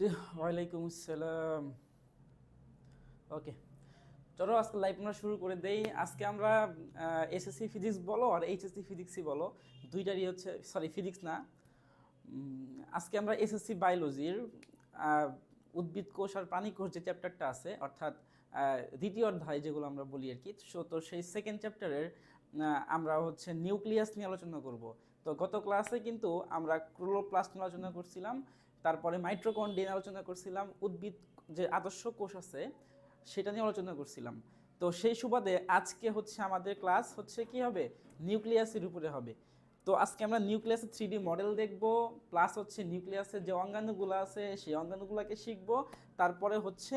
জি, ওয়ালাইকুম আসসালাম। ওকে, চলো আজকে লাইভ আমরা শুরু করে দেই। আজকে আমরা এসএসসি ফিজিক্স বলো আর এইচএসসি ফিজিক্সই বলো। দুইটারই হচ্ছে সরি ফিজিক্স না। আজকে আমরা এসএসসি বায়োলজির উদ্ভিদ কোষ আর প্রাণী কোষ যে চ্যাপ্টারটা আছে, অর্থাৎ দ্বিতীয় অধ্যায় যেগুলো আমরা বলি আর কি, সো তো সেই সেকেন্ড চ্যাপ্টারের আমরা হচ্ছে নিউক্লিয়াস নিয়ে আলোচনা করব। তো গত ক্লাসে কিন্তু আমরা ক্লোরোপ্লাস্ট নিয়ে আলোচনা করছিলাম। তারপরে মাইট্রোকন্ড্রিয়া নিয়ে আলোচনা করছিলাম, উদ্ভিদ যে আদর্শ কোষ আছে, সেটা নিয়ে আলোচনা করছিলাম। তো সেই সুবাদে আজকে হচ্ছে আমাদের ক্লাস হচ্ছে কি হবে? নিউক্লিয়াসের উপরে হবে। তো আজকে আমরা নিউক্লিয়াসের থ্রি মডেল দেখব, প্লাস হচ্ছে নিউক্লিয়াসের যে অঙ্গাণুগুলো আছে, সেই অঙ্গাণুগুলোকে শিখব। তারপরে হচ্ছে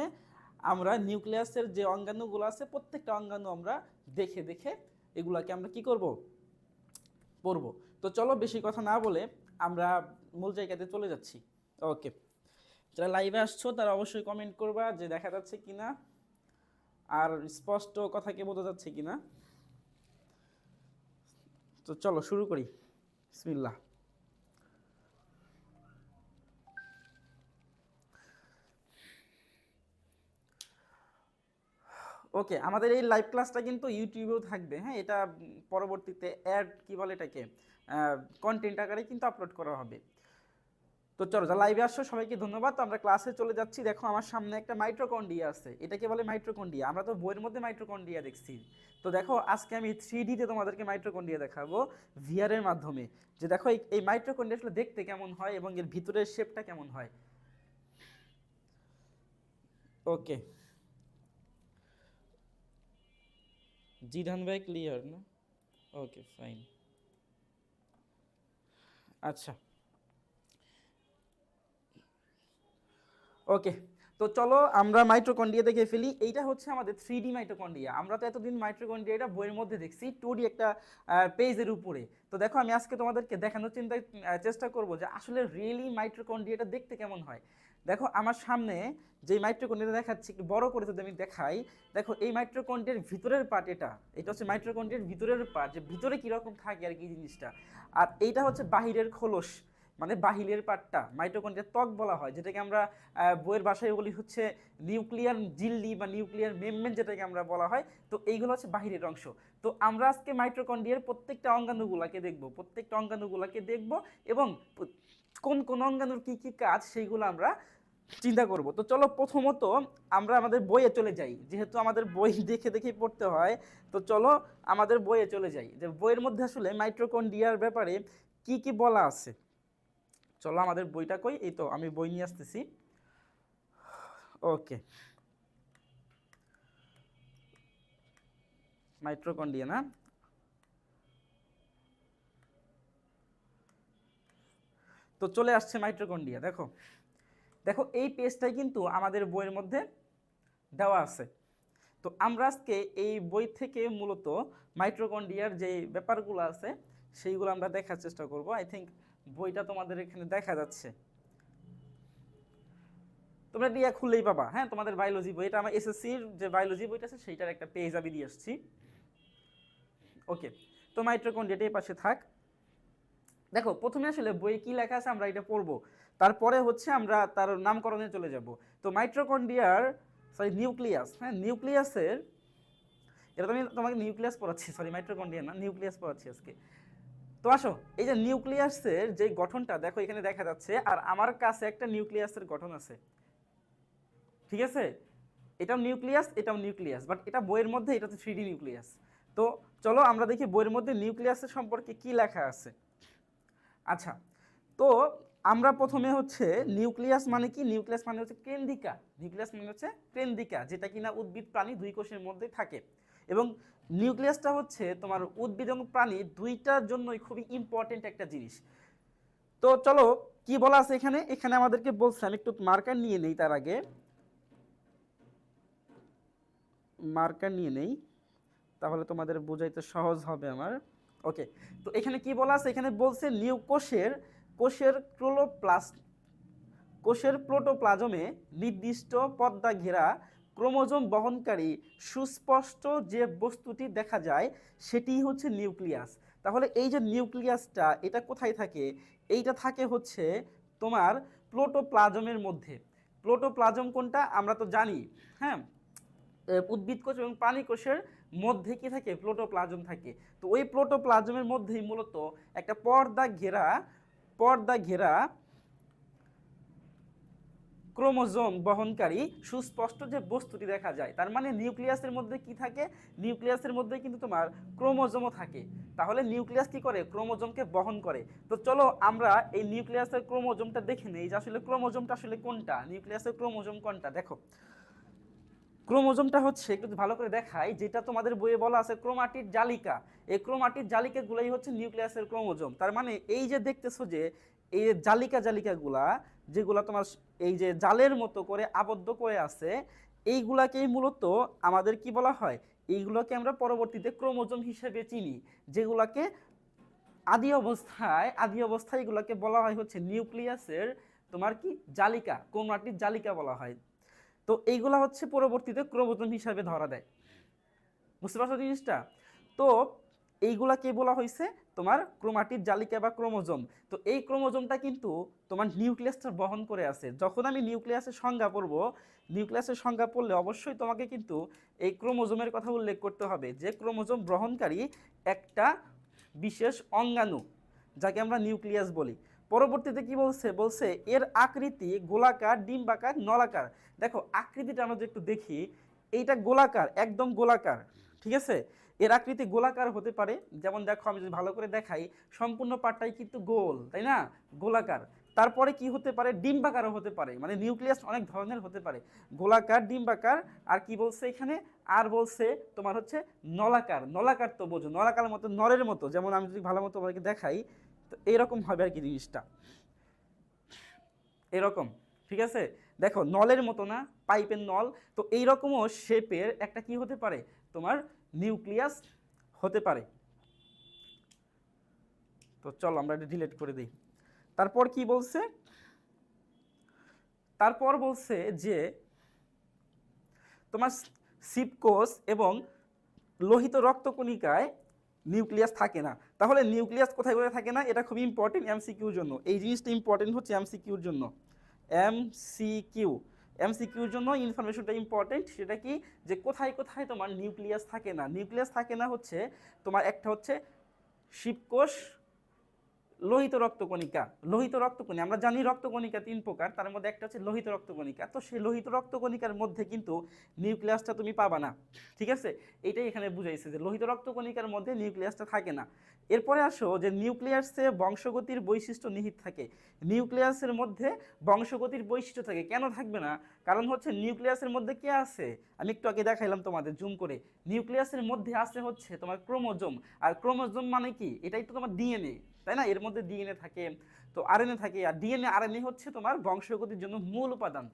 আমরা নিউক্লিয়াসের যে অঙ্গাণুগুলো আছে, প্রত্যেকটা অঙ্গাণু আমরা দেখে দেখে এগুলাকে আমরা কি করব? পড়ব। তো চলো বেশি কথা না বলে আমরা মূল জায়গাতে চলে যাচ্ছি। ওকে যারা লাইভে আসছো, তারা অবশ্যই কমেন্ট করবা যে দেখা যাচ্ছে কিনা। আর স্পষ্ট কথা কি বোঝা যাচ্ছে কিনা? তো চলো, শুরু করি। বিসমিল্লাহ। ওকে আমাদের এই লাইভ ক্লাসটা কিন্তু ইউটিউবেও থাকবে। হ্যাঁ এটা পরবর্তীতে অ্যাড কি বলে এটাকে? কন্টেন্ট আকারে কিন্তু আপলোড করা হবে। তো চলো যা লাইভে আসছো, সবাইকে ধন্যবাদ। তো আমরা ক্লাসে চলে যাচ্ছি। দেখো, আমার সামনে একটা মাইট্রোকন্ডিয়া আছে। এটাকে বলে মাইট্রোকন্ডিয়া আমরা তো বইয়ের মধ্যে মাইট্রোকন্ডিয়া দেখছি। তো দেখো, আজকে আমি থ্রি ডিতে তোমাদেরকে মাইট্রোকন্ডিয়া দেখাবো ভিআরের মাধ্যমে। যে দেখো, এই- মাইট্রোকন্ডিয়া আসলে দেখতে কেমন হয় এবং এর ভিতরের শেপটা কেমন হয়। ওকে জিধান ভাই ক্লিয়ার না? ওকে ফাইন আচ্ছা। ওকে তো চলো আমরা মাইট্রোকন্ডিয়া দেখে ফেলি। এইটা হচ্ছে আমাদের থ্রি ডি মাইট্রোকন্ডিয়া আমরা তো এতদিন মাইট্রোকন্ডিয়া এটা বইয়ের মধ্যে দেখছি টু ডি একটা পেজের উপরে। তো দেখো, আমি আজকে তোমাদেরকে দেখানোর চিন্তা চেষ্টা করব যে আসলে রিয়েলি মাইট্রোকন্ডিয়াটা দেখতে কেমন হয়। দেখো, আমার সামনে যে মাইট্রোকন্ডিয়াটা দেখাচ্ছি, একটু বড় করে যদি আমি দেখাই, দেখো, এই মাইট্রোকন্ডিয়ার ভিতরের পার্ট এটা এটা হচ্ছে মাইট্রোকন্ডিয়ার ভিতরের পার্ট যে ভিতরে কীরকম থাকে আর কি জিনিসটা। আর এইটা হচ্ছে বাহিরের খোলস। মানে বাহিরের পার্টটা মাইটোকন্ড্রিয়ার ত্বক বলা হয়, যেটাকে আমরা বইয়ের ভাষায় বলি হচ্ছে নিউক্লিয়ার জিল্লি বা নিউক্লিয়ার মেমমেন্ট যেটাকে আমরা বলা হয়, তো এইগুলো হচ্ছে বাহিরের অংশ। তো আমরা আজকে মাইট্রোকন্ড্রিয়ার প্রত্যেকটা অঙ্গাণুগুলাকে দেখব, প্রত্যেকটা অঙ্গাণুগুলাকে দেখব এবং কোন কোন অঙ্গাণুর কী কী কাজ সেইগুলো আমরা চিন্তা করব। তো চলো প্রথমত আমরা আমাদের বইয়ে চলে যাই, যেহেতু আমাদের বই দেখে দেখে পড়তে হয়, তো চলো আমাদের বইয়ে চলে যাই। যে বইয়ের মধ্যে আসলে মাইট্রোকন্ড্রিয়ার ব্যাপারে কি কি বলা আছে? চলো আমাদের বইটা কই? এই তো, আমি বই নিয়ে আসতেছি। ওকে। মাইট্রোকন্ডিয়া না? তো চলে আসছে মাইট্রোকন্ডিয়া দেখো। দেখো, এই পেজটাই কিন্তু আমাদের বইয়ের মধ্যে দেওয়া আছে। তো আমরা আজকে এই বই থেকে মূলত মাইট্রোকন্ডিয়ার যে ব্যাপারগুলো আছে, সেইগুলো আমরা দেখার চেষ্টা করব। আই থিঙ্ক বইটা তোমাদের এখানে দেখা যাচ্ছে। তোমরা দিয়া খুললেই পাবা হ্যাঁ? তোমাদের বায়োলজি বই, এটা আমার এসএসসির যে বায়োলজি বইটা আছে, সেইটার একটা পেজ আমি দিয়ে আসছি। ওকে তো মাইট্রোকন্ডিয়াটা এই পাশে থাক। দেখো, প্রথমে আসলে বইয়ে কি লেখা আছে আমরা এটা পড়ব। তারপরে হচ্ছে আমরা তার নামকরণে চলে যাব। তো মাইট্রোকন্ডিয়ার সরি নিউক্লিয়াস হ্যাঁ? নিউক্লিয়াসের এটা তো আমি তোমাকে নিউক্লিয়াস পড়াচ্ছি সরি মাইট্রোকন্ডিয়া না নিউক্লিয়াস পড়াচ্ছি আজকে। তো আসো, এই যে নিউক্লিয়াসের যে গঠনটা, দেখো এখানে দেখা যাচ্ছে, আর আমার কাছে একটা নিউক্লিয়াসের গঠন আছে। ঠিক আছে? এটাও নিউক্লিয়াস এটাও নিউক্লিয়াস বাট এটা বইয়ের মধ্যে এটা হচ্ছে থ্রি নিউক্লিয়াস। তো চলো আমরা দেখি বইয়ের মধ্যে নিউক্লিয়াসের সম্পর্কে কি লেখা আছে। আচ্ছা তো আমরা প্রথমে হচ্ছে নিউক্লিয়াস মানে কি? নিউক্লিয়াস মানে হচ্ছে কেন্দ্রিকা। নিউক্লিয়াস মানে হচ্ছে কেন্দ্রিকা, যেটা কিনা উদ্ভিদ প্রাণী দুই কোষের মধ্যে থাকে। এবং নিউক্লিয়াসটা হচ্ছে তোমার উদ্ভিদ এবং প্রাণী দুইটার জন্যই খুবই ইম্পর্টেন্ট একটা জিনিস। তো চলো, কি বলা আছে এখানে? এখানে আমাদেরকে বলছে, আমি একটু মার্কার নিয়ে নেই তার আগে। মার্কার নিয়ে নেই, তাহলে তোমাদের বোঝাইতে সহজ হবে আমার। ওকে তো এখানে কি বলা আছে? এখানে বলছে নিউ কোষের কোষের ক্লোরোপ্লাস্ট কোষের প্রোটোপ্লাজমে নির্দিষ্ট পদ্মা ঘেরা ক্রোমোজোম বহনকারী সুস্পষ্ট যে বস্তুটি দেখা যায় সেটি হচ্ছে নিউক্লিয়াস। তাহলে এই যে নিউক্লিয়াসটা, এটা কোথায় থাকে? এইটা থাকে হচ্ছে তোমার প্রোটোপ্লাজমের মধ্যে। প্রোটোপ্লাজম কোনটা? আমরা তো জানি হ্যাঁ? উদ্ভিদ কোষ এবং প্রাণী কোষের মধ্যে কি থাকে? প্রোটোপ্লাজম থাকে। তো ওই প্রোটোপ্লাজমের মধ্যেই মূলত একটা পর্দা ঘেরা পর্দা ঘেরা ক্রোমোজোম বহনকারী সুস্পষ্ট যে বস্তুটি দেখা যায়, তার মানে নিউক্লিয়াসের মধ্যে কি থাকে? নিউক্লিয়াসের মধ্যে কিন্তু তোমার ক্রোমোজোমও থাকে। তাহলে নিউক্লিয়াস কি করে? ক্রোমোজোমকে বহন করে। তো চলো আমরা এই নিউক্লিয়াসের ক্রোমোজোমটা দেখে নেই যে আসলে ক্রোমোজোমটা আসলে কোনটা? নিউক্লিয়াসের ক্রোমোজোম কোনটা? দেখো। ক্রোমোজোমটা হচ্ছে, একটু ভালো করে দেখাই, যেটা তোমাদের বইয়ে বলা আছে ক্রোমাটিড জালিকা। এই ক্রোমাটিড জালিকাগুলোই হচ্ছে নিউক্লিয়াসের ক্রোমোজোম। তার মানে এই যে দেখতেছো যে এই যে জালিকা জালিকাগুলা, যেগুলা তোমার এই যে জালের মতো করে আবদ্ধ করে আছে এইগুলাকেই মূলত আমাদের কি বলা হয়? এইগুলোকে আমরা পরবর্তীতে ক্রোমোজোম হিসেবে চিনি, যেগুলাকে আদি অবস্থায় আদি অবস্থায় এগুলোকে বলা হয় হচ্ছে নিউক্লিয়াসের তোমার কি? জালিকা, ক্রোমাটিড জালিকা বলা হয়। তো এইগুলা হচ্ছে পরবর্তীতে ক্রোমোজোম হিসাবে ধরা দেয়। বুঝতে পারছ জিনিসটা? তো এইগুলাকে বলা হয়েছে তোমার ক্রোমাটিড জালিকা বা ক্রোমোজোম। তো এই ক্রোমোজোমটা কিন্তু তোমার নিউক্লিয়াসটা বহন করে আছে। যখন আমি নিউক্লিয়াসের সংজ্ঞা পড়ব, নিউক্লিয়াসের সংজ্ঞা পড়লে অবশ্যই তোমাকে কিন্তু এই ক্রোমোজোমের কথা উল্লেখ করতে হবে যে ক্রোমোজোম গ্রহণকারী একটা বিশেষ অঙ্গাণু, যাকে আমরা নিউক্লিয়াস বলি। পরবর্তীতে কি বলছে? বলছে এর আকৃতি গোলাকার, ডিম্বাকার, নলাকার। দেখো, আকৃতিটা আমরা যদি একটু দেখি, এইটা গোলাকার, একদম গোলাকার, ঠিক আছে? এর আকৃতি গোলাকার হতে পারে। যেমন দেখো, আমি যদি ভালো করে দেখাই, সম্পূর্ণ পাটটাই কিন্তু গোল, তাই না? গোলাকার। তারপরে কি হতে পারে? ডিম্বাকারও হতে পারে। মানে নিউক্লিয়াস অনেক ধরনের হতে পারে। গোলাকার, ডিম্বাকার, আর কি বলছে এখানে? আর বলছে তোমার হচ্ছে নলাকার। নলাকার তো বোঝো, নলাকার মতো, নরের মতো। যেমন আমি যদি ভালো মতো তোমাকে দেখাই, তো এইরকম হবে আর কি জিনিসটা। এরকম, ঠিক আছে? দেখো, নলের মতো না, পাইপের নল। তো এইরকমও শেপের একটা কি হতে পারে? তোমার নিউক্লিয়াস হতে পারে। তো চলো আমরা এটা ডিলিট করে দিই। তারপর কি বলছে? তারপর বলছে যে তোমার সিপকোষ এবং লোহিত রক্তকণিকায় নিউক্লিয়াস থাকে না। তাহলে নিউক্লিয়াস কোথায় কোথায় থাকে না? এটা খুব ইম্পর্টেন্ট এমসিকিউর জন্য। এই জিনিসটা ইম্পর্টেন্ট হচ্ছে এমসিকিউর জন্য। এমসিকিউ এমসিকিউর জন্য ইনফরমেশনটা ইম্পর্টেন্ট সেটা কি? যে কোথায় কোথায় তোমার নিউক্লিয়াস থাকে না? নিউক্লিয়াস থাকে না হচ্ছে তোমার একটা হচ্ছে শিবকোষ, লোহিত রক্তকণিকা। লোহিত রক্তকণিকা আমরা জানি রক্তকণিকা তিন প্রকার, তার মধ্যে একটা হচ্ছে লোহিত রক্তকণিকা। তো সেই লোহিত রক্তকণিকার মধ্যে কিন্তু নিউক্লিয়াসটা তুমি পাবা না। ঠিক আছে? এটাই এখানে বুঝাইছে যে লোহিত রক্তকণিকার মধ্যে নিউক্লিয়াসটা থাকে না। এরপরে আসো যে নিউক্লিয়াসে বংশগতির বৈশিষ্ট্য নিহিত থাকে। নিউক্লিয়াসের মধ্যে বংশগতির বৈশিষ্ট্য থাকে। কেন থাকবে না? কারণ হচ্ছে নিউক্লিয়াসের মধ্যে কে আছে? আমি একটু আগে দেখাইলাম তোমাদের, জুম করে। নিউক্লিয়াসের মধ্যে আছে হচ্ছে তোমার ক্রোমোজোম। আর ক্রোমোজোম মানে কি? এটাই তো তোমার ডিএনএ, তাই না? এর মধ্যে ডিএনএ থাকে, তো আরএনএ থাকে। আর ডিএনএ, আরএনএ হচ্ছে তোমার বংশগতির জন্য মূল উপাদান।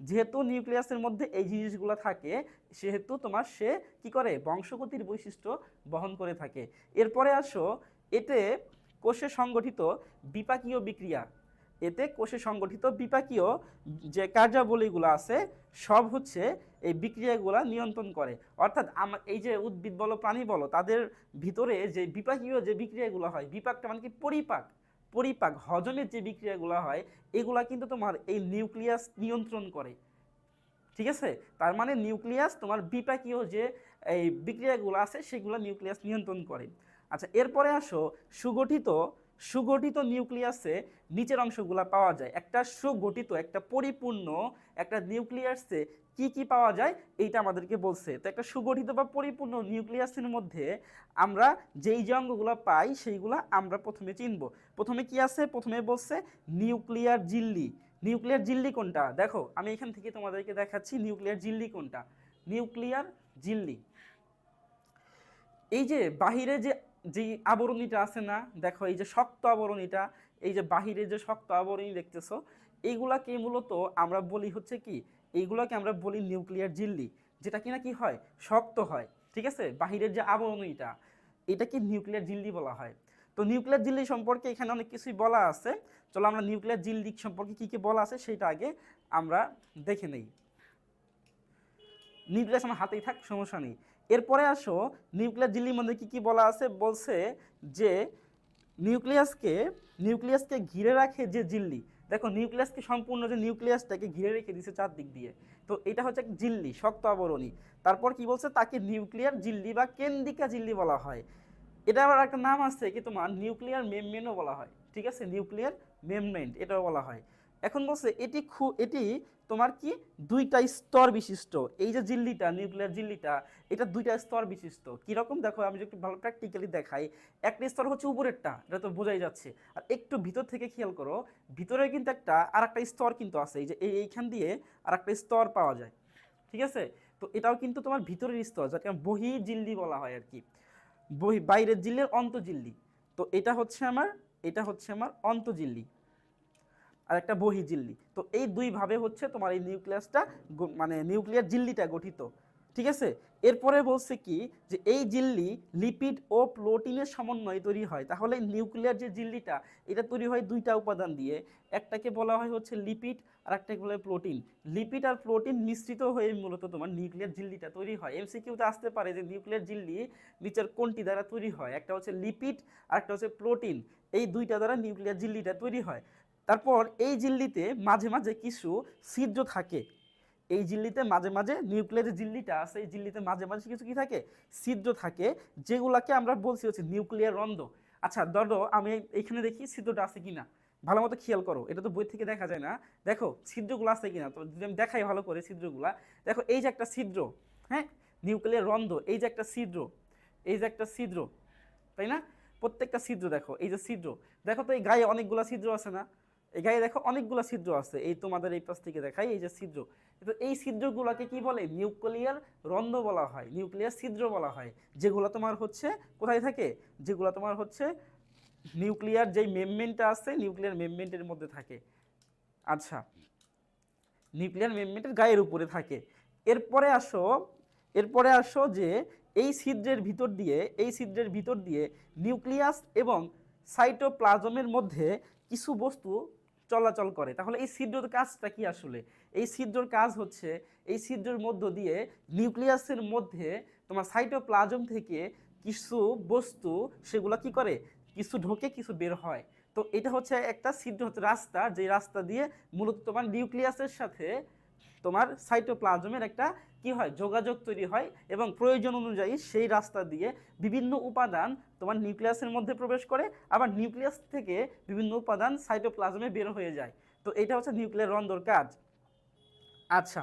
যেহেতু নিউক্লিয়াসের মধ্যে এই জিনিসগুলো থাকে, সেহেতু তোমার সে কি করে? বংশগতির বৈশিষ্ট্য বহন করে থাকে। এরপরে আসো, এতে কোষে সংগঠিত বিপাকীয় বিক্রিয়া। এতে কোষে সংগঠিত বিপাকীয় যে কার্যাবলীগুলো আছে, সব হচ্ছে এই বিক্রিয়াগুলো নিয়ন্ত্রণ করে। অর্থাৎ আম- এই যে উদ্ভিদ বলো, প্রাণী বলো, তাদের ভিতরে যে বিপাকীয় যে বিক্রিয়াগুলো হয়, বিপাকটা মানে কি? পরিপাক। পরিপাক হজমের যে বিক্রিয়াগুলো হয়, এগুলা কিন্তু তোমার এই নিউক্লিয়াস নিয়ন্ত্রণ করে। ঠিক আছে? তার মানে নিউক্লিয়াস তোমার বিপাকীয় যে, এই বিক্রিয়াগুলো আছে, সেগুলো নিউক্লিয়াস নিয়ন্ত্রণ করে। আচ্ছা এরপরে আসো, সুগঠিত সুগঠিত নিউক্লিয়াসে নিচের অংশগুলো পাওয়া যায়। একটা সুগঠিত, একটা পরিপূর্ণ, একটা নিউক্লিয়াসে কি কি পাওয়া যায় এইটা আমাদেরকে বলছে। তো একটা সুগঠিত বা পরিপূর্ণ নিউক্লিয়াসের মধ্যে আমরা যেই যে অঙ্গগুলো পাই সেইগুলো আমরা প্রথমে চিনব। প্রথমে কি আছে? প্রথমে বলছে নিউক্লিয়ার জিল্লি। নিউক্লিয়ার জিল্লি কোনটা? দেখো, আমি এখান থেকে তোমাদেরকে দেখাচ্ছি নিউক্লিয়ার জিল্লি কোনটা। নিউক্লিয়ার জিল্লি। এই যে বাহিরে যে যে আবরণীটা আছে না, দেখো এই যে শক্ত আবরণীটা, এই যে বাহিরে যে শক্ত আবরণী দেখতেছো, এইগুলাকে মূলত আমরা বলি হচ্ছে কি, এইগুলাকে আমরা বলি নিউক্লিয়ার জিল্লি যেটা কিনা কি হয়? শক্ত হয়, ঠিক আছে? বাহিরের যে আবরণীটা, এটাকে নিউক্লিয়ার জিল্লি বলা হয়। তো নিউক্লিয়ার জিল্লি সম্পর্কে এখানে অনেক কিছুই বলা আছে। চলো আমরা নিউক্লিয়ার জিল্লি সম্পর্কে কী কী বলা আছে সেটা আগে আমরা দেখে নেই। নিউক্লিয়াস আমার হাতেই থাক, সমস্যা নেই। এরপরে আসো নিউক্লিয়ার জিল্লির মধ্যে কী কী বলা আছে? বলছে যে নিউক্লিয়াসকে নিউক্লিয়াসকে ঘিরে রাখে যে জিল্লি। দেখো, নিউক্লিয়াসকে সম্পূর্ণ যে নিউক্লিয়াসটাকে ঘিরে রেখে দিছে চারদিক দিয়ে। তো এটা হচ্ছে এক জিল্লি, শক্ত আবরণী। তারপর কি বলছে? তাকে নিউক্লিয়ার জিল্লি বা কেন্দ্রিকা জিল্লি বলা হয়। এটা আবার একটা নাম আছে কি তোমার? নিউক্লিয়ার মেমমেনও বলা হয়। ঠিক আছে? নিউক্লিয়ার মেমমেন্ট এটাও বলা হয়। এখন বলছে এটি খু এটি তোমার কি দুইটা স্তর বিশিষ্ট, এই যে জিল্লিটা, নিউক্লিয়ার জিল্লিটা, এটা দুইটা স্তর বিশিষ্ট। কীরকম? দেখো, আমি যদি একটু ভালো প্র্যাকটিক্যালি দেখাই, একটা স্তর হচ্ছে উপরেরটা, এটা তো বোঝাই যাচ্ছে। আর একটু ভিতর থেকে খেয়াল করো, ভিতরে কিন্তু একটা আর একটা স্তর কিন্তু আছে, এই যে এই এইখান দিয়ে আর একটা স্তর পাওয়া যায়, ঠিক আছে? তো এটাও কিন্তু তোমার ভিতরের স্তর, যাকে বহি জিল্লি বলা হয় আর কি। বহি বাইরের জিল্লির অন্তজিল্লি তো এটা হচ্ছে আমার এটা হচ্ছে আমার অন্তজিল্লি আর একটা বহি জিল্লি। তো এই দুইভাবে হচ্ছে তোমার এই নিউক্লিয়াসটা মানে নিউক্লিয়ার জিল্লিটা গঠিত। ঠিক আছে? এরপরে বলছে কি যে এই জিল্লি লিপিড ও প্রোটিনের সমন্বয়ে তৈরি হয়। তাহলে নিউক্লিয়ার যে জিল্লিটা, এটা তৈরি হয় দুইটা উপাদান দিয়ে। একটাকে বলা হয় হচ্ছে লিপিড আর একটাকে বলা হয় প্রোটিন। লিপিড আর প্রোটিন মিশ্রিত হয়ে মূলত তোমার নিউক্লিয়ার জিল্লিটা তৈরি হয়। এমসিকিউতে আসতে পারে যে নিউক্লিয়ার জিল্লি নিচের কোনটি দ্বারা তৈরি হয়? একটা হচ্ছে লিপিড আর একটা হচ্ছে প্রোটিন। এই দুইটা দ্বারা নিউক্লিয়ার জিল্লিটা তৈরি হয়। তারপর এই জিল্লিতে মাঝে মাঝে কিছু ছিদ্র থাকে। এই জিল্লিতে মাঝে মাঝে নিউক্লিয়ার যে জিল্লিটা আছে, এই জিল্লিতে মাঝে মাঝে কিছু কি থাকে? ছিদ্র থাকে, যেগুলাকে আমরা বলছি হচ্ছে নিউক্লিয়ার রন্ধ আচ্ছা ধরো আমি এখানে দেখি ছিদ্রটা আছে কিনা। ভালো মতো খেয়াল করো, এটা তো বই থেকে দেখা যায় না। দেখো, ছিদ্রগুলো আছে কিনা? তো যদি আমি দেখাই ভালো করে ছিদ্রগুলা। দেখো, এই যে একটা ছিদ্র হ্যাঁ? নিউক্লিয়ার রন্ধ এই যে একটা ছিদ্র, এই যে একটা ছিদ্র, তাই না? প্রত্যেকটা ছিদ্র দেখো, এই যে ছিদ্র। দেখো তো এই গায়ে অনেকগুলা ছিদ্র আছে না? এই গায়ে দেখো অনেকগুলো ছিদ্র আছে, এই তোমাদের এই পাশ থেকে দেখাই, এই যে ছিদ্র। তো এই ছিদ্রগুলোকে কি বলে? নিউক্লিয়ার রন্ধ্র বলা হয়, নিউক্লিয়ার ছিদ্র বলা হয়, যেগুলো তোমার হচ্ছে, কোথায় থাকে? যেগুলো তোমার হচ্ছে নিউক্লিয়ার যেই মেমমেন্টটা আছে, নিউক্লিয়ার মেমমেন্টের মধ্যে থাকে। আচ্ছা নিউক্লিয়ার মেমমেন্টের গায়ের উপরে থাকে। এরপরে আসো এরপরে আসো যে এই ছিদ্রের ভিতর দিয়ে, এই ছিদ্রের ভিতর দিয়ে নিউক্লিয়াস এবং সাইটোপ্লাজমের মধ্যে কিছু বস্তু চলাচল করে। তাহলে এই ছিদ্রর কাজটা কি আসলে? এই ছিদ্রর কাজ হচ্ছে, এই ছিদ্রের মধ্য দিয়ে নিউক্লিয়াসের মধ্যে তোমার সাইটোপ্লাজম থেকে কিছু বস্তু, সেগুলো কি করে? কিছু ঢোকে, কিছু বের হয়। তো এটা হচ্ছে একটা ছিদ্র হচ্ছে রাস্তা যে রাস্তা দিয়ে মূলত তোমার নিউক্লিয়াসের সাথে তোমার সাইটোপ্লাজমের একটা কি হয়? যোগাযোগ তৈরি হয় এবং প্রয়োজন অনুযায়ী সেই রাস্তা দিয়ে বিভিন্ন উপাদান তোমার নিউক্লিয়াসের মধ্যে প্রবেশ করে, আবার নিউক্লিয়াস থেকে বিভিন্ন উপাদান সাইটোপ্লাজমে বের হয়ে যায়। তো এটা হচ্ছে নিউক্লিয়ার রন্ধর কাজ। আচ্ছা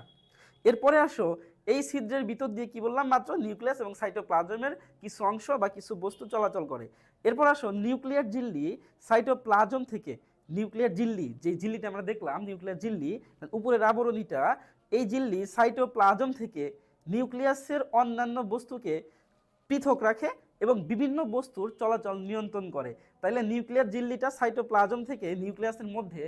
এরপরে আসো, এই ছিদ্রের ভিতর দিয়ে কি বললাম? মাত্র নিউক্লিয়াস এবং সাইটোপ্লাজমের কিছু অংশ বা কিছু বস্তু চলাচল করে। এরপর আসো, নিউক্লিয়ার জিল্লি সাইটোপ্লাজম থেকে, নিউক্লিয়ার জিল্লি যে জিল্লিটা আমরা দেখলাম, নিউক্লিয়ার জিল্লি উপরের আবরণীটা এই জিল্লি সাইটোপ্লাজম থেকে নিউক্লিয়াসের অন্যান্য বস্তুকে পৃথক রাখে এবং বিভিন্ন বস্তুর চলাচল নিয়ন্ত্রণ করে। তাইলে নিউক্লিয়ার জিল্লিটা সাইটোপ্লাজম থেকে নিউক্লিয়াসের মধ্যে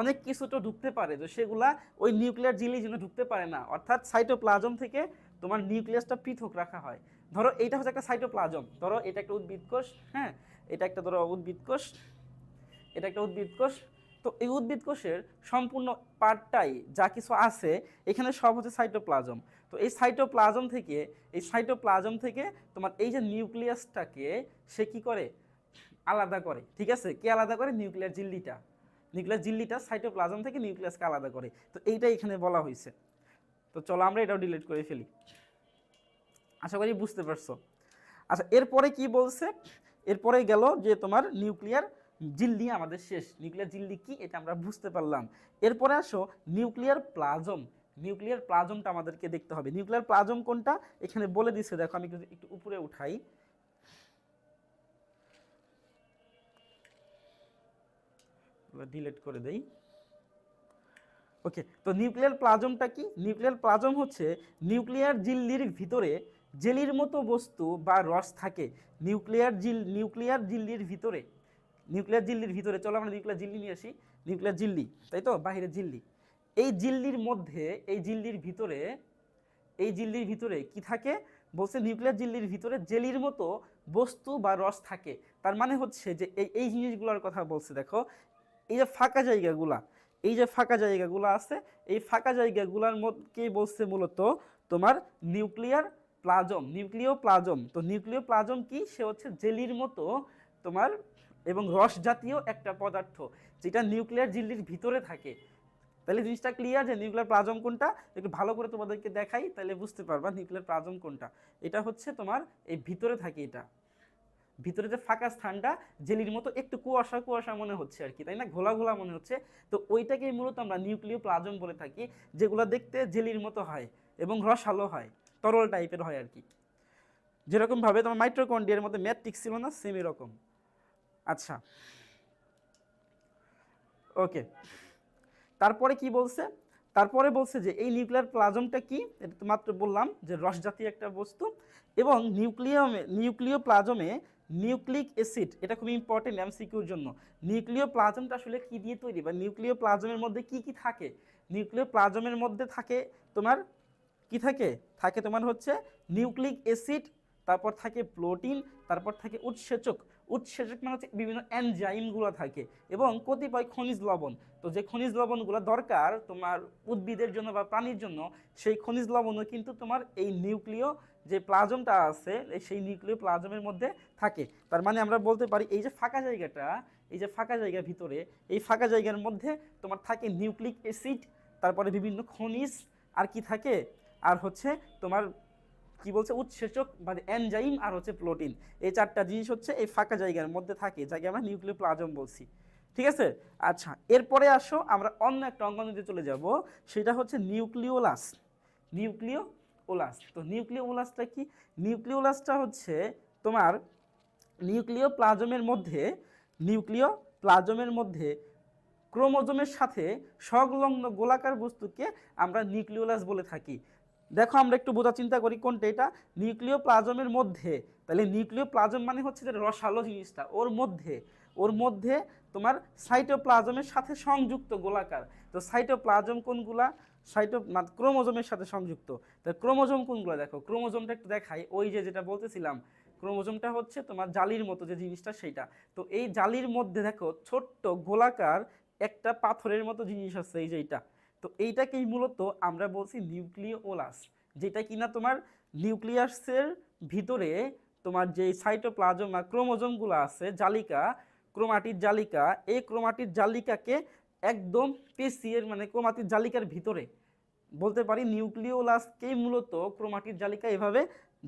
অনেক কিছু তো ঢুকতে পারে, তো সেগুলা ওই নিউক্লিয়ার জিল্লি যেন ঢুকতে পারে না। অর্থাৎ সাইটোপ্লাজম থেকে তোমার নিউক্লিয়াসটা পৃথক রাখা হয়। ধরো এইটা হচ্ছে একটা সাইটোপ্লাজম। ধরো এটা একটা উদ্ভিদ কোষ হ্যাঁ? এটা একটা ধরো উদ্ভিদ কোষ এটা একটা উদ্ভিদ কোষ তো এই উদ্ভিদ কোষের সম্পূর্ণ পার্টটাই যা কিছু আছে, এখানে সব হচ্ছে সাইটোপ্লাজম তো এই সাইটোপ্লাজম থেকে, এই সাইটোপ্লাজম থেকে তোমার এই যে নিউক্লিয়াসটাকে সে কি করে? আলাদা করে, ঠিক আছে? কে আলাদা করে? নিউক্লিয়ার জিল্লিটা। নিউক্লিয়ার জিল্লিটা সাইটোপ্লাজম থেকে নিউক্লিয়াসকে আলাদা করে। তো এইটাই এখানে বলা হয়েছে। তো চলো আমরা এটাও ডিলিট করে ফেলি। আশা করি বুঝতে পারছ। আচ্ছা এরপরে কি বলছে? এরপরে গেল যে তোমার নিউক্লিয়ার জিল্লি আমাদের শেষ। নিউক্লিয়ার জিল্লি কি? এটা আমরা বুঝতে পারলাম। এরপরে আসো, নিউক্লিয়ার প্লাজম। নিউক্লিয়ার প্লাজমটা আমাদেরকে দেখতে হবে। নিউক্লিয়ার প্লাজম কোনটা? এখানে বলে দিচ্ছে দেখো আমি একটু- উপরে উঠাই। ডিলিট করে দেই। ওকে তো নিউক্লিয়ার প্লাজমটা কি? নিউক্লিয়ার প্লাজম হচ্ছে নিউক্লিয়ার জিল্লির ভিতরে জেলির মতো বস্তু বা রস থাকে। নিউক্লিয়ার জিল, নিউক্লিয়ার জিল্লির ভিতরে। নিউক্লিয়ার জিল্লির ভিতরে, চলো আমরা নিউক্লিয়ার জিল্লি নিয়ে আসি। নিউক্লিয়ার জিল্লি, তাই তো? বাহিরে জিল্লি। এই জিল্লির মধ্যে, এই জিল্লির ভিতরে, এই জিল্লির ভিতরে কি থাকে? বলছে নিউক্লিয়ার জিল্লির ভিতরে জেলির মতো বস্তু বা রস থাকে। তার মানে হচ্ছে যে এই এই জিনিসগুলোর কথা বলছে, দেখো। এই যে ফাঁকা জায়গাগুলা, এই যে ফাঁকা জায়গাগুলো আছে, এই ফাঁকা জায়গাগুলোর মধ্যে বলছে মূলত তোমার নিউক্লিয়ার প্লাজম নিউক্লিয় প্লাজম তো নিউক্লিয় প্লাজম কি? সে হচ্ছে জেলির মতো তোমার এবং রস জাতীয় একটা পদার্থ যেটা নিউক্লিয়ার ঝিল্লির ভিতরে থাকে। তাহলে জিনিসটা ক্লিয়ার যে নিউক্লিয়ার প্লাজম কোনটা? একটু ভালো করে তোমাদেরকে দেখাই, তাহলে বুঝতে পারবা নিউক্লিয়ার প্লাজম কোনটা। এটা হচ্ছে তোমার এই ভিতরে থাকে এটা। ভিতরে যে ফাঁকা স্থানটা, জেলির মতো একটু কুয়াশা কুয়াশা মনে হচ্ছে আর কি, তাই না? ঘোলা ঘোলা মনে হচ্ছে। তো ওইটাকেই মূলত আমরা নিউক্লিয় প্লাজম বলে থাকি, যেগুলো দেখতে জেলির মতো হয় এবং রসালো হয়, তরল টাইপের হয় আর কি। যেরকমভাবে তোমার মাইট্রোকন্ডিয়ার মধ্যে ম্যাট্রিক্স ছিল না সেম এরকম। আচ্ছা। ওকে। তারপরে কি বলছে? তারপরে বলছে যে এই নিউক্লিয়ার প্লাজমটা কি? এটা তো মাত্র বললাম যে রস জাতীয় একটা বস্তু এবং নিউক্লিয়ামে নিউক্লিয় প্লাজমে নিউক্লিক অ্যাসিড, এটা খুব ইম্পর্টেন্ট এমসিকিউর জন্য। নিউক্লিয় প্লাজমটা আসলে কি দিয়ে তৈরি বা নিউক্লিয় প্লাজমের মধ্যে কি কি থাকে? নিউক্লিয় প্লাজমের মধ্যে থাকে তোমার কি থাকে? থাকে তোমার হচ্ছে নিউক্লিক অ্যাসিড, তারপর থাকে প্রোটিন, তারপর থাকে উৎসেচক। উৎসেচক মানে হচ্ছে বিভিন্ন এনজাইমগুলো থাকে এবং কতিপয় খনিজ লবণ। তো যে খনিজ লবণগুলো দরকার তোমার উদ্ভিদের জন্য বা প্রাণীর জন্য, সেই খনিজ লবণও কিন্তু তোমার এই নিউক্লিয় যে প্লাজমটা আছে সেই নিউক্লিয় প্লাজমের মধ্যে থাকে। তার মানে আমরা বলতে পারি এই যে ফাঁকা জায়গাটা, এই যে ফাঁকা জায়গার ভিতরে, এই ফাঁকা জায়গার মধ্যে তোমার থাকে নিউক্লিক অ্যাসিড, তারপরে বিভিন্ন খনিজ, আর কি থাকে? আর হচ্ছে তোমার কি বলছে? উৎসেচক মানে এনজাইম আর হচ্ছে প্রোটিন। এই চারটা জিনিস হচ্ছে এই ফাঁকা জায়গার মধ্যে থাকে, যাকে আমরা নিউক্লিয় প্লাজম বলছি। ঠিক আছে? আচ্ছা এরপরে আসো, আমরা অন্য একটা অঙ্গনতে চলে যাব, সেটা হচ্ছে নিউক্লিওলাস। নিউক্লিও ওলাস তো নিউক্লিওলাসটা কি? নিউক্লিওলাসটা হচ্ছে তোমার নিউক্লিয় প্লাজমের মধ্যে নিউক্লিয় প্লাজমের মধ্যে ক্রোমোজোমের সাথে সংলগ্ন গোলাকার বস্তুকে আমরা নিউক্লিওলাস বলে থাকি। দেখো, আমরা একটু বোঝা চিন্তা করি কোনটা এটা? নিউক্লিয় প্লাজমের মধ্যে। তাহলে নিউক্লিয় প্লাজম মানে হচ্ছে যে রসালো জিনিসটা, ওর মধ্যে। ওর মধ্যে তোমার সাইটোপ্লাজমের সাথে সংযুক্ত গোলাকার। তো সাইটোপ্লাজম কোনগুলা? সাইটো ক্রোমোজোমের সাথে সংযুক্ত। তো ক্রোমোজোম কোনগুলো? দেখো, ক্রোমোজোমটা একটু দেখাই। ওই যে যেটা বলতেছিলাম, ক্রোমোজোমটা হচ্ছে তোমার জালির মতো যে জিনিসটা সেইটা। তো এই জালির মধ্যে দেখো, ছোট্ট গোলাকার একটা পাথরের মতো জিনিস আছে, এই যে এইটা। তো এইটাকেই মূলত আমরা বলছি নিউক্লিওলাস, যেটা কিনা তোমার নিউক্লিয়াসের ভিতরে তোমার যে সাইটোপ্লাজম আর ক্রোমোজোমগুলো আছে, জালিকা ক্রোমাটির জালিকা, এই ক্রোমাটির জালিকাকে একদম পেশিয়ের মানে ক্রোমাটির জালিকার ভিতরে। বলতে পারি নিউক্লিওলাসকেই মূলত ক্রোমাটির জালিকা এভাবে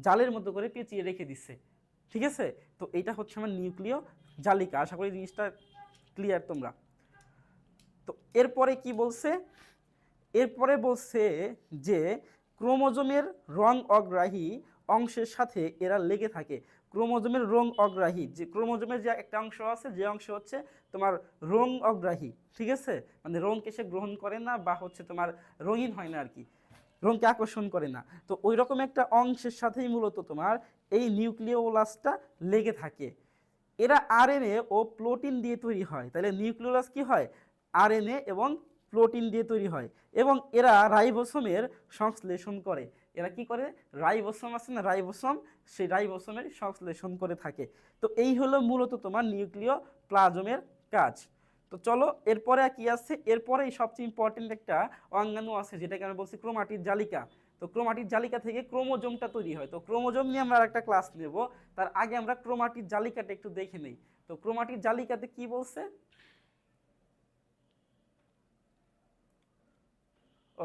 জালের মতো করে পেঁচিয়ে রেখে দিচ্ছে ঠিক আছে? তো এইটা হচ্ছে আমার নিউক্লিয় জালিকা। আশা করি জিনিসটা ক্লিয়ার তোমরা। তো এরপরে কি বলছে? এরপরে বলছে যে ক্রোমোজোমের রং অগ্রাহী অংশের সাথে এরা লেগে থাকে। ক্রোমোজোমের রং অগ্রাহী, যে ক্রোমোজোমের যে একটা অংশ আছে, যে অংশ হচ্ছে তোমার রং অগ্রাহী, ঠিক আছে? মানে রংকে সে গ্রহণ করে না বা হচ্ছে তোমার রঙিন হয় না আর কি। রঙকে আকর্ষণ করে না। তো ওই রকম একটা অংশের সাথেই মূলত তোমার এই নিউক্লিওলাসটা লেগে থাকে। এরা আরএনএ ও প্রোটিন দিয়ে তৈরি হয়। তাহলে নিউক্লিওলাস কি হয়? আরএনএ এবং প্রোটিন দিয়ে তৈরি হয় এবং এরা রাইবোসোমের সংশ্লেষণ করে। এরা কি করে? রাইবোসোম আছে না? রাইবোসোম, সেই রাইবোসোমের সংশ্লেষণ করে থাকে। তো এই হলো মূলত তোমার নিউক্লিয় প্লাজমের কাজ। তো চলো, এরপরে কি আছে? এরপরে সবচেয়ে ইম্পর্টেন্ট একটা অঙ্গাণু আছে, যেটাকে আমরা বলছি ক্রোমাটির জালিকা। তো ক্রোমাটির জালিকা থেকে ক্রোমোজোমটা তৈরি হয়। তো ক্রোমোজোম নিয়ে আমরা একটা ক্লাস নেব। তার আগে আমরা ক্রোমাটির জালিকাটা একটু দেখে নেই। তো ক্রোমাটির জালিকাতে কি বলছে?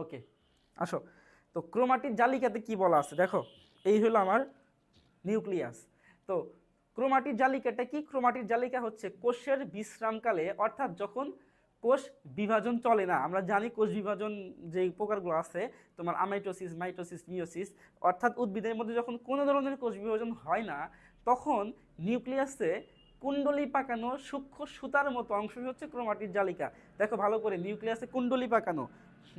ওকে, আসো। তো ক্রোমাটির জালিকাতে কি বলা আছে? দেখো, এই হলো আমার নিউক্লিয়াস। তো ক্রোমাটির জালিকাটা কি? ক্রোমাটির জালিকা হচ্ছে কোষের বিশ্রামকালে, অর্থাৎ যখন কোষ বিভাজন চলে না, আমরা জানি কোষ বিভাজন যে প্রকারগুলো আছে, তোমার আমাইটোসিস মাইটোসিস মিওসিস অর্থাৎ উদ্ভিদের মধ্যে যখন কোনো ধরনের কোষ বিভাজন হয় না, তখন নিউক্লিয়াসে কুণ্ডলি পাকানো সূক্ষ্ম সুতার মতো অংশ হচ্ছে ক্রোমাটির জালিকা। দেখো ভালো করে, নিউক্লিয়াসে কুণ্ডলি পাকানো।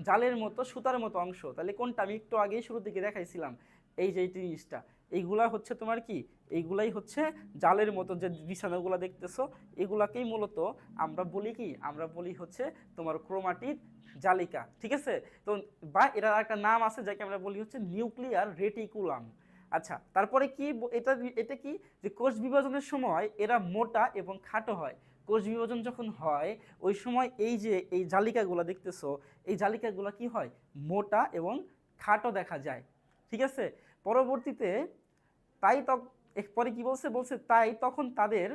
জালের মতো, সুতার মতো অংশ। তাহলে কোনটা? আমি একটু আগেই শুরু থেকে দেখাইছিলাম এই যে, এই জিনিসটা। এইগুলা হচ্ছে তোমার কি? এইগুলাই হচ্ছে জালের মতো যে বিছানাগুলো দেখতেছো, এগুলাকেই মূলত আমরা বলি কি? আমরা বলি হচ্ছে তোমার ক্রোমাটিক জালিকা, ঠিক আছে? তো বা এটার একটা নাম আছে যাকে আমরা বলি হচ্ছে নিউক্লিয়ার রেটিকুলাম। আচ্ছা তারপরে কি এটা এটা কি? যে কোষ বিভাজনের সময় এরা মোটা এবং খাটো হয়। কোষ বিভাজন যখন হয়, ওই সময় এই যে, এই জালিকাগুলো দেখতেছো, এই জালিকাগুলো কি হয়? মোটা এবং খাটো দেখা যায়। ঠিক আছে? পরবর্তীতে তাই তক পরে কি বলছে? বলছে তাই তখন তাদের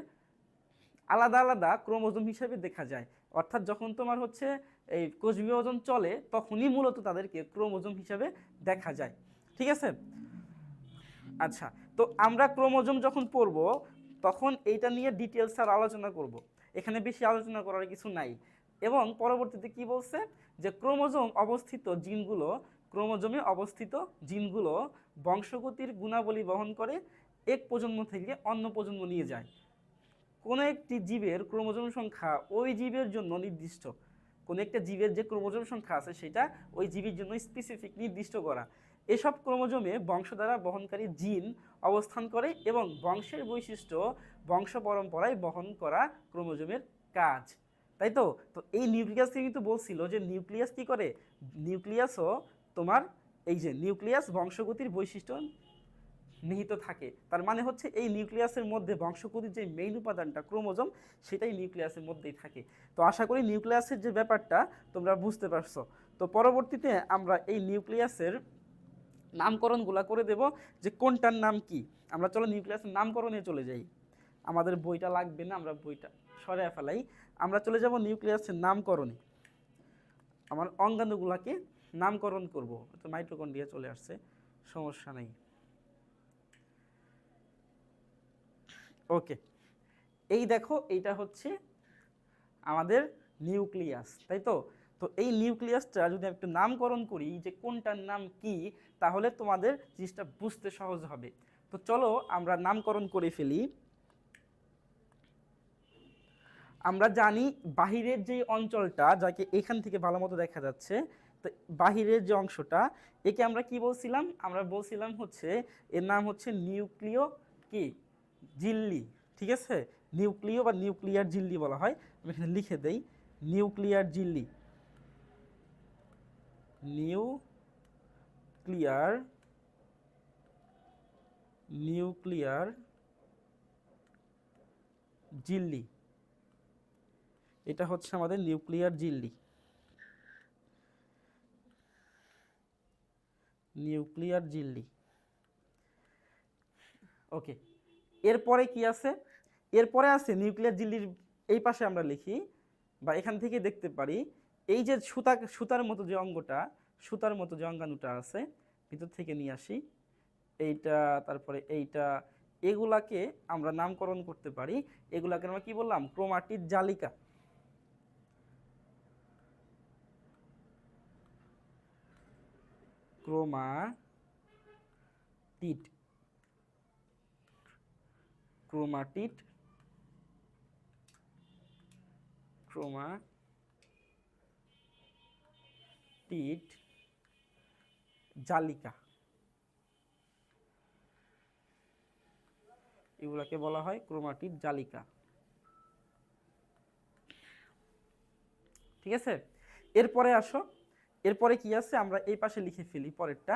আলাদা আলাদা ক্রোমোজোম হিসেবে দেখা যায়। অর্থাৎ যখন তোমার হচ্ছে, এই কোষ বিভাজন চলে, তখনই মূলত তাদেরকে ক্রোমোজোম হিসেবে দেখা যায়। ঠিক আছে? আচ্ছা তো আমরা ক্রোমোজোম যখন পড়ব, তখন এইটা নিয়ে ডিটেলস আর আলোচনা করব। এখানে বেশি আলোচনা করার কিছু নাই। এবং পরবর্তীতে কি বলছে? যে ক্রোমোজোম অবস্থিত জিনগুলো, ক্রোমোজোমে অবস্থিত জিনগুলো বংশগতির গুণাবলী বহন করে এক প্রজন্ম থেকে অন্য প্রজন্ম নিয়ে যায়। কোনো একটি জীবের ক্রোমোজোম সংখ্যা ওই জীবের জন্য নির্দিষ্ট। কোনো একটা জীবের যে ক্রোমোজোম সংখ্যা আছে, সেটা ওই জীবের জন্য স্পেসিফিক নির্দিষ্ট করা। এসব ক্রোমোজোমে বংশ দ্বারা বহনকারী জিন অবস্থান করে এবং বংশের বৈশিষ্ট্য বংশ পরম্পরায় বহন করা ক্রোমোজোমের কাজ। তাই তো? তো এই নিউক্লিয়াসকে কিন্তু বলছিল যে নিউক্লিয়াস কি করে? নিউক্লিয়াসও তোমার এই যে নিউক্লিয়াস বংশগতির বৈশিষ্ট্য নিহিত থাকে। তার মানে হচ্ছে এই নিউক্লিয়াসের মধ্যে বংশগতির যে মেইন উপাদানটা ক্রোমোজোম, সেটাই নিউক্লিয়াসের মধ্যেই থাকে। তো আশা করি নিউক্লিয়াসের যে ব্যাপারটা তোমরা বুঝতে পারছ। তো পরবর্তীতে আমরা এই নিউক্লিয়াসের নামকরণগুলা করে দেব যে কোনটার নাম কি? আমরা চলো নিউক্লিয়াসের নামকরণে চলে যাই। আমাদের বইটা লাগবে না, আমরা বইটা সরে ফেলাই। আমরা চলে যাব নিউক্লিয়াসের নামকরণে। আমার অঙ্গাণুগুলাকে নামকরণ করব। তো মাইটোকন্ড্রিয়া চলে আসছে, সমস্যা নেই। ওকে, এই দেখো, এইটা হচ্ছে আমাদের নিউক্লিয়াস, তাই তো? তো এই নিউক্লিয়াসটা যদি একটু নামকরণ করি, যে কোনটার নাম কি, তাহলে তোমাদের জিনিসটা বুঝতে সহজ হবে। তো চলো আমরা নামকরণ করে ফেলি। আমরা জানি বাহিরের যে অঞ্চলটা যাকে এখান থেকে ভালো মতো দেখা যাচ্ছে, তো বাহিরের যে অংশটা, একে আমরা কি বলছিলাম? আমরা বলছিলাম হচ্ছে, এর নাম হচ্ছে নিউক্লিয় কি? জিল্লি, ঠিক আছে? নিউক্লিয় বা নিউক্লিয়ার জিল্লি বলা হয়। আমি এখানে লিখে দেই, নিউক্লিয়ার জিল্লি। নিউক্লিয়ার নিউক্লিয়ার জিল্লি। এটা হচ্ছে আমাদের নিউক্লিয়ার জিল্লি। নিউক্লিয়ার জিল্লি। ওকে, এরপরে কি আছে? এরপরে আছে নিউক্লিয়ার জিল্লির এই পাশে আমরা লিখি বা এখান থেকে দেখতে পারি, এই যে সুতা, সুতার মতো যে অঙ্গটা, সুতার মতো যে অঙ্গাণুটা আছে, ভিতর থেকে নিয়ে আসি, এইটা, তারপরে এইটা, এগুলাকে আমরা নামকরণ করতে পারি। এগুলাকে আমরা কি বললাম? ক্রোমাটির জালিকা। ক্রোমাটিড। ক্রোমাটিড। ক্রোমাটিড জালিকা। এগুলাকে বলা হয় ক্রোমাটিড জালিকা। ঠিক আছে? এরপরে আসো এরপরে কি আছে? আমরা এই পাশে লিখে ফেলি পরেরটা।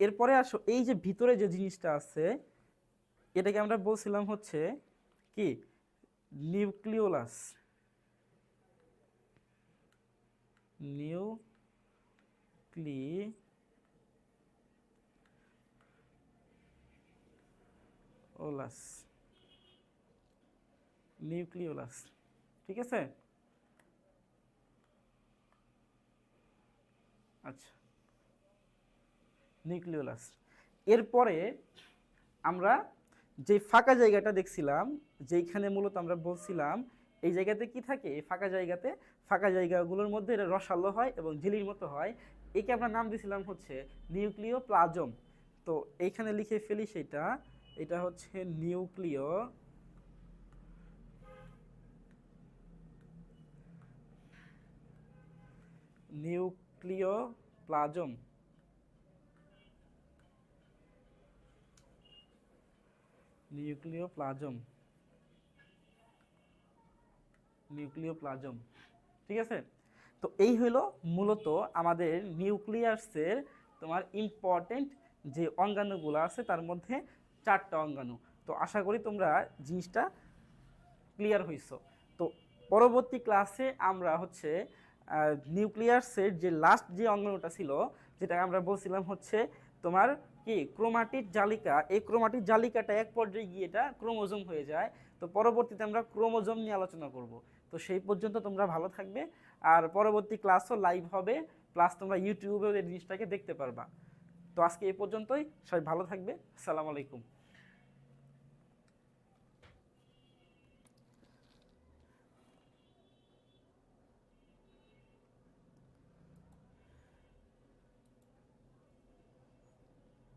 এরপরে আসো, এই যে ভিতরে যে জিনিসটা আছে, এটাকে আমরা বলছিলাম হচ্ছে কি? নিউক্লিওলাস। Nucleolus nucleolus. ঠিক আছে? আচ্ছা। নিউক্লিওলাস। এরপরে আমরা যে ফাঁকা জায়গাটা দেখছিলাম, যেইখানে মূলত আমরা বলছিলাম, এই জায়গাতে কি থাকে? ফাঁকা জায়গাতে ফাঁকা জায়গাগুলোর মধ্যে এটা রসালো হয় এবং ঝিলির মতো হয়। একে আমরা নাম দিয়েছিলাম হচ্ছে নিউক্লিয় প্লাজম তো এইখানে লিখে ফেলি সেটা, এটা হচ্ছে নিউক্লিয় নিউক্লিয় প্লাজম নিউক্লিয় প্লাজম নিউক্লিয় প্লাজম ঠিক আছে? তো এই হলো মূলত আমাদের নিউক্লিয়াসের তোমার ইম্পর্টেন্ট যে অঙ্গাণুগুলো আছে, তার মধ্যে চারটা অঙ্গাণু। তো আশা করি তোমরা জিনিসটা ক্লিয়ার হইছো। তো পরবর্তী ক্লাসে আমরা হচ্ছে নিউক্লিয়াসের যে লাস্ট যে অঙ্গাণুটা ছিল যেটা আমরা বলছিলাম হচ্ছে তোমার কি, ক্রোমাটিড জালিকা। এই ক্রোমাটিড জালিকাটা এক পর্যায়ে গিয়ে এটা ক্রোমোজোম হয়ে যায়। তো পরবর্তীতে আমরা ক্রোমোজোম নিয়ে আলোচনা করব। তো সেই পর্যন্ত তোমরা ভালো থাকবে। আর পরবর্তী ক্লাসও লাইভ হবে। প্লাস তোমরা ইউটিউবেও এই জিনিসটাকে দেখতে পারবা। তো আজকে এই পর্যন্তই। সবাই ভালো থাকবে। আসসালামু আলাইকুম।